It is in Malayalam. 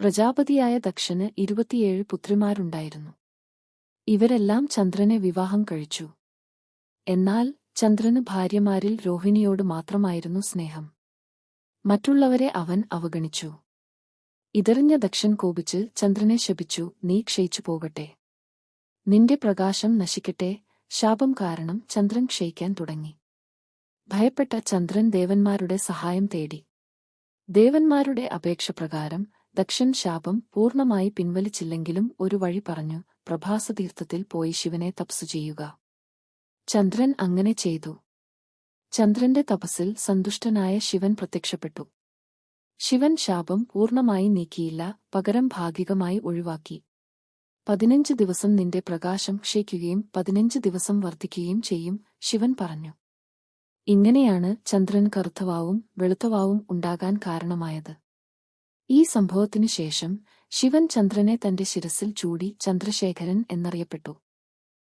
പ്രജാപതിയായ ദക്ഷന് ഇരുപത്തിയേഴ് പുത്രിമാരുണ്ടായിരുന്നു. ഇവരെല്ലാം ചന്ദ്രനെ വിവാഹം കഴിച്ചു. എന്നാൽ ചന്ദ്രന് ഭാര്യമാരിൽ രോഹിണിയോട് മാത്രമായിരുന്നു സ്നേഹം. മറ്റുള്ളവരെ അവൻ അവഗണിച്ചു. ഇതറിഞ്ഞ ദക്ഷൻ കോപിച്ച് ചന്ദ്രനെ ശപിച്ചു നീ ക്ഷയിച്ചു പോകട്ടെ. നിന്റെ പ്രകാശം നശിക്കട്ടെ. ശാപം കാരണം ചന്ദ്രൻ ക്ഷയിക്കാൻ തുടങ്ങി. ഭയപ്പെട്ട ചന്ദ്രൻ ദേവന്മാരുടെ സഹായം തേടി. ദേവന്മാരുടെ അപേക്ഷ പ്രകാരം ദക്ഷൻ ശാപം പൂർണമായി പിൻവലിച്ചില്ലെങ്കിലും ഒരു വഴി പറഞ്ഞു പ്രഭാസതീർത്ഥത്തിൽ പോയി ശിവനെ തപസ്സു ചെയ്യുക. ചന്ദ്രൻ അങ്ങനെ ചെയ്തു. ചന്ദ്രന്റെ തപസ്സിൽ സന്തുഷ്ടനായ ശിവൻ പ്രത്യക്ഷപ്പെട്ടു. ശിവൻ ശാപം പൂർണമായി നീക്കിയില്ല പകരം ഭാഗികമായി ഒഴിവാക്കി. പതിനഞ്ച് ദിവസം നിന്റെ പ്രകാശം ക്ഷയിക്കുകയും പതിനഞ്ച് ദിവസം വർദ്ധിക്കുകയും ചെയ്യും ശിവൻ പറഞ്ഞു. ഇങ്ങനെയാണ് ചന്ദ്രൻ കറുത്തവാവും വെളുത്തവാവും ഉണ്ടാകാൻ കാരണമായത്. ഈ സംഭവത്തിനു ശേഷം ശിവൻ ചന്ദ്രനെ തന്റെ ശിരസിൽ ചൂടി ചന്ദ്രശേഖരൻ എന്നറിയപ്പെട്ടു.